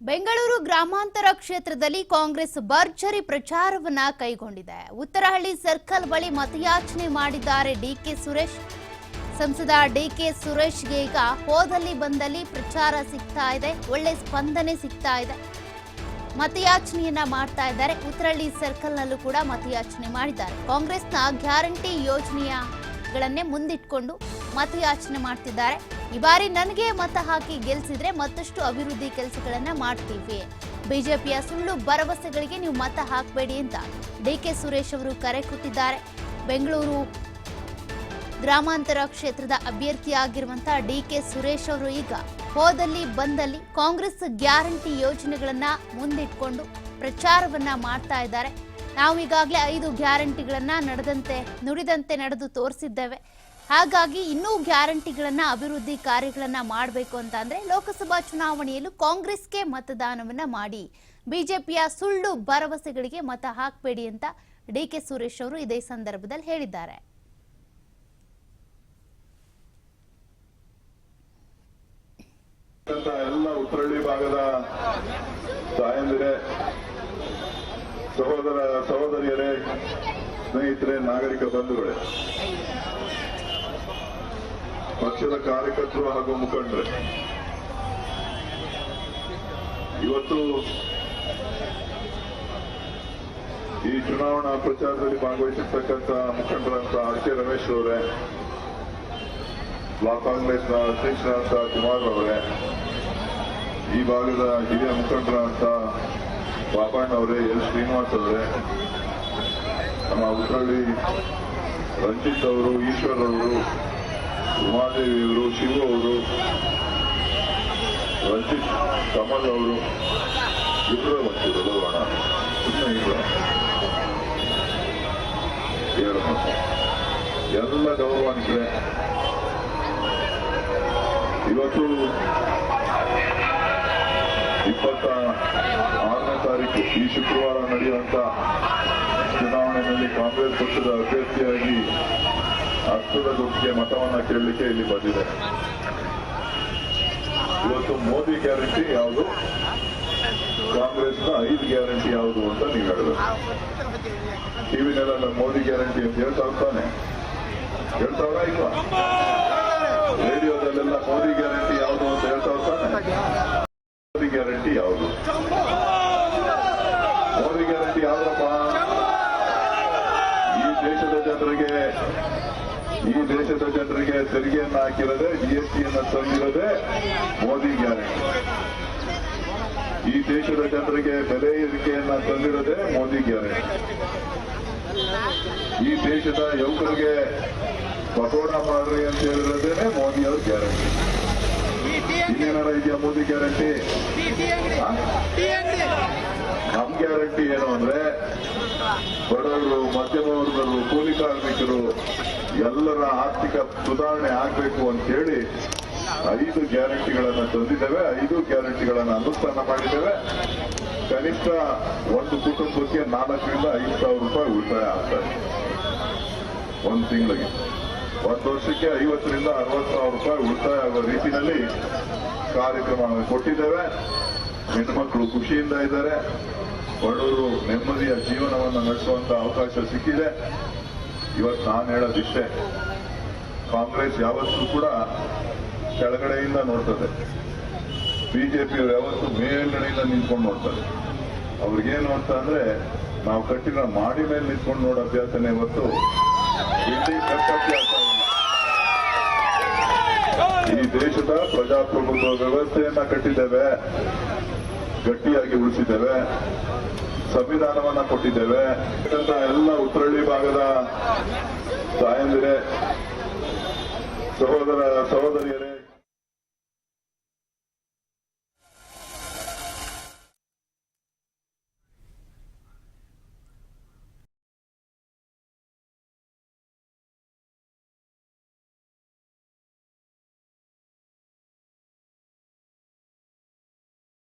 ಬೆಂಗಳೂರು ಗ್ರಾಮಾಂತರ ಕ್ಷೇತ್ರದಲ್ಲಿ ಕಾಂಗ್ರೆಸ್ ಭರ್ಜರಿ ಪ್ರಚಾರವನ್ನ ಕೈಗೊಂಡಿದೆ. ಉತ್ತರಹಳ್ಳಿ ಸರ್ಕಲ್ ಬಳಿ ಮತಯಾಚನೆ ಮಾಡಿದ್ದಾರೆ ಡಿಕೆ ಸುರೇಶ್. ಸಂಸದ ಡಿಕೆ ಸುರೇಶ್ಗೆ ಈಗ ಹೋದಲ್ಲಿ ಬಂದಲ್ಲಿ ಪ್ರಚಾರ ಸಿಗ್ತಾ ಇದೆ, ಒಳ್ಳೆ ಸ್ಪಂದನೆ ಸಿಗ್ತಾ ಇದೆ. ಮತಯಾಚನೆಯನ್ನ ಮಾಡ್ತಾ ಇದ್ದಾರೆ. ಉತ್ತರಹಳ್ಳಿ ಸರ್ಕಲ್ನಲ್ಲೂ ಕೂಡ ಮತಯಾಚನೆ ಮಾಡಿದ್ದಾರೆ. ಕಾಂಗ್ರೆಸ್ನ ಗ್ಯಾರಂಟಿ ಯೋಜನೆಯಗಳನ್ನೇ ಮುಂದಿಟ್ಕೊಂಡು ಮತಯಾಚನೆ ಮಾಡ್ತಿದ್ದಾರೆ. ಈ ಬಾರಿ ನನಗೆ ಮತ ಹಾಕಿ ಗೆಲ್ಸಿದ್ರೆ ಮತ್ತಷ್ಟು ಅಭಿವೃದ್ಧಿ ಕೆಲಸಗಳನ್ನ ಮಾಡ್ತೀವಿ. ಬಿಜೆಪಿಯ ಸುಳ್ಳು ಭರವಸೆಗಳಿಗೆ ನೀವು ಮತ ಹಾಕಬೇಡಿ ಅಂತ ಡಿ ಕೆ ಸುರೇಶ್ ಅವರು ಕರೆ ಕೊಟ್ಟಿದ್ದಾರೆ. ಬೆಂಗಳೂರು ಗ್ರಾಮಾಂತರ ಕ್ಷೇತ್ರದ ಅಭ್ಯರ್ಥಿಯಾಗಿರುವಂತಹ ಡಿ ಕೆ ಸುರೇಶ್ ಅವರು ಈಗ ಹೋದಲ್ಲಿ ಬಂದಲ್ಲಿ ಕಾಂಗ್ರೆಸ್ ಗ್ಯಾರಂಟಿ ಯೋಜನೆಗಳನ್ನ ಮುಂದಿಟ್ಕೊಂಡು ಪ್ರಚಾರವನ್ನ ಮಾಡ್ತಾ ಇದ್ದಾರೆ. ನಾವು ಈಗಾಗಲೇ ಐದು ಗ್ಯಾರಂಟಿಗಳನ್ನ ನಡೆದಂತೆ ನುಡಿದಂತೆ ನಡೆದು ತೋರಿಸಿದ್ದೇವೆ. ಹಾಗಾಗಿ ಇನ್ನೂ ಗ್ಯಾರಂಟಿಗಳನ್ನ, ಅಭಿವೃದ್ಧಿ ಕಾರ್ಯಗಳನ್ನ ಮಾಡಬೇಕು ಅಂತ ಅಂದ್ರೆ ಲೋಕಸಭಾ ಚುನಾವಣೆಯಲ್ಲೂ ಕಾಂಗ್ರೆಸ್ಗೆ ಮತದಾನವನ್ನ ಮಾಡಿ. ಬಿಜೆಪಿಯ ಸುಳ್ಳು ಭರವಸೆಗಳಿಗೆ ಮತ ಹಾಕಬೇಡಿ ಅಂತ ಡಿ ಕೆ ಸುರೇಶ್ ಅವರು ಇದೇ ಸಂದರ್ಭದಲ್ಲಿ ಹೇಳಿದ್ದಾರೆ. ಎಲ್ಲ ಉತ್ತರಳ್ಳಿ ಭಾಗದ ಸಹೋದರ, ಸಹೋದರಿಯರೇ, ಸ್ನೇಹಿತರೆ, ನಾಗರಿಕ ಬಂಧುಗಳೇ. ಪಕ್ಷದ ಕಾರ್ಯಕರ್ತರು ಹಾಗೂ ಮುಖಂಡರು. ಇವತ್ತು ಈ ಚುನಾವಣಾ ಪ್ರಚಾರದಲ್ಲಿ ಭಾಗವಹಿಸಿರ್ತಕ್ಕಂಥ ಮುಖಂಡರಂತ ಆರ್ ಕೆ ರಮೇಶ್ ಅವರೇ ಬ್ಲಾಕ್ ಕಾಂಗ್ರೆಸ್ನ ಅಧ್ಯಕ್ಷರಾದಂತ ಕುಮಾರ್ ಅವರೇ ಈ ಭಾಗದ ಹಿರಿಯ ಮುಖಂಡರಂತ ಬಾಬಣ್ಣ ಅವರೇ, ಎಲ್. ಶ್ರೀನಿವಾಸ್ ಅವರೇ, ನಮ್ಮ ಉತ್ತರಳ್ಳಿ ರಂಜಿತ್ ಅವರು, ಈಶ್ವರ್ ಅವರು ಉಮಾದೇವಿ ಅವರು ಶಿವು ಅವರು ರಂಜಿತ್ ಕಮಲ್ ಅವರು ಇಬ್ಬರು ಬರ್ತಿದ್ರು ಅಣ್ಣ. ಸುಮ್ಮನೆ ಹೇಳು ಎಲ್ಲ ಇವತ್ತು ಇಪ್ಪತ್ತ ಆರನೇ ತಾರೀಕು, ಈ ಶುಕ್ರವಾರ ನಡೆಯುವಂತ ಚುನಾವಣೆಯಲ್ಲಿ ಕಾಂಗ್ರೆಸ್ ಪಕ್ಷದ ಅಭ್ಯರ್ಥಿಯಾಗಿ ಹಸ್ತದ ಗುಂಪಿಗೆ ಮತವನ್ನ ಕೇಳಲಿಕ್ಕೆ ಇಲ್ಲಿ ಬಂದಿದೆ. ಇವತ್ತು ಮೋದಿ ಗ್ಯಾರಂಟಿ ಯಾವುದು? ಕಾಂಗ್ರೆಸ್ನ ಐದು ಗ್ಯಾರಂಟಿ ಯಾವುದು ಅಂತ ನೀವು ಹೇಳಬೇಕು ಟಿವಿನಲ್ಲೆಲ್ಲ ಮೋದಿ ಗ್ಯಾರಂಟಿ ಅಂತ ಹೇಳ್ತಾ ಇರ್ತಾನೆ ಹೇಳ್ತಾವ್ರ ಇಲ್ವಾ? ರೇಡಿಯೋದಲ್ಲೆಲ್ಲ ಮೋದಿ ಗ್ಯಾರಂಟಿ ಯಾವುದು ಅಂತ ಹೇಳ್ತಾ ಇರ್ತಾನೆ ಮೋದಿ ಗ್ಯಾರಂಟಿ ಯಾವುದು ಮೋದಿ ಗ್ಯಾರಂಟಿ ಯಾವ್ದಪ್ಪ ಈ ದೇಶದ ಜನರಿಗೆ ಈ ದೇಶದ ಜನರಿಗೆ ತೆರಿಗೆಯನ್ನು ಹಾಕಿರದೆ ಜಿಎಸ್ಟಿಯನ್ನು ತಂದಿರದೆ ಮೋದಿ ಗ್ಯಾರಂಟಿ ಈ ದೇಶದ ಜನರಿಗೆ ಬೆಲೆ ಏರಿಕೆಯನ್ನು ತಂದಿರದೆ ಮೋದಿ ಗ್ಯಾರಂಟಿ ಈ ದೇಶದ ಯುವಕರಿಗೆ ಪಕೋಡ ಮಾಡ್ರಿ ಅಂತ ಹೇಳಿರೋದೇನೆ ಮೋದಿ ಅವ್ರ ಗ್ಯಾರಂಟಿ. ಇನ್ನೇನಾರ ಇದೆಯಾ ಮೋದಿ ಗ್ಯಾರಂಟಿ ಆ? ನಮ್ ಗ್ಯಾರಂಟಿ ಏನು ಅಂದ್ರೆ ಬಡವರು ಮಧ್ಯಮ ವರ್ಗರು ಕೂಲಿ ಕಾರ್ಮಿಕರು ಎಲ್ಲರ ಆರ್ಥಿಕ ಸುಧಾರಣೆ ಆಗಬೇಕು ಅಂತ ಹೇಳಿ ಐದು ಗ್ಯಾರಂಟಿಗಳನ್ನು ತಂದಿದ್ದೇವೆ. ಐದು ಗ್ಯಾರಂಟಿಗಳನ್ನು ಅನುಷ್ಠಾನ ಮಾಡಿದ್ದೇವೆ. ಕನಿಷ್ಠ ಒಂದು ಕುಟುಂಬಕ್ಕೆ ನಾಲ್ಕರಿಂದ ಐದು ಸಾವಿರ ರೂಪಾಯಿ ಉಳಿತಾಯ ಆಗ್ತದೆ ಒಂದು ತಿಂಗಳಿಗೆ. ಒಂದು ವರ್ಷಕ್ಕೆ ಐವತ್ತರಿಂದ ಅರವತ್ತು ಸಾವಿರ ರೂಪಾಯಿ ಉಳಿತಾಯ ಆಗುವ ರೀತಿಯಲ್ಲಿ ಕಾರ್ಯಕ್ರಮ ಕೊಟ್ಟಿದ್ದೇವೆ. ಹೆಣ್ಮಕ್ಳು ಖುಷಿಯಿಂದ ಇದ್ದಾರೆ. ಬಡವರು ನೆಮ್ಮದಿಯ ಜೀವನವನ್ನು ನಡೆಸುವಂತ ಅವಕಾಶ ಸಿಕ್ಕಿದೆ. ಇವತ್ತು ನಾನು ಹೇಳೋದಿಷ್ಟೇ ಕಾಂಗ್ರೆಸ್ ಯಾವತ್ತೂ ಕೂಡ ಕೆಳಗಡೆಯಿಂದ ನೋಡ್ತದೆ. ಬಿಜೆಪಿಯವರು ಯಾವತ್ತೂ ಮೇಲ್ಗಡೆಯಿಂದ ನಿಂತ್ಕೊಂಡು ನೋಡ್ತಾರೆ. ಅವ್ರಿಗೇನು ಅಂತ ಅಂದ್ರೆ, ನಾವು ಕಟ್ಟಿರೋ ಮಾಡಿ ಮೇಲೆ ನಿಂತ್ಕೊಂಡು ನೋಡೋ ಅಭ್ಯಾಸನೇ ಇವತ್ತು ಇಲ್ಲಿ. ಕಟ್ಟಭ್ಯಾಸ ಈ ದೇಶದ ಪ್ರಜಾಪ್ರಭುತ್ವ ವ್ಯವಸ್ಥೆಯನ್ನ ಕಟ್ಟಿದ್ದೇವೆ. ಗಟ್ಟಿಯಾಗಿ ಉಳಿಸಿದ್ದೇವೆ. ಸಂವಿಧಾನವನ್ನ ಕೊಟ್ಟಿದ್ದೇವೆ. ಎಲ್ಲ ಉತ್ತರಳ್ಳಿ ಭಾಗದ ತಾಯಂದಿರೇ ಸಹೋದರ ಸಹೋದರಿಯರೇ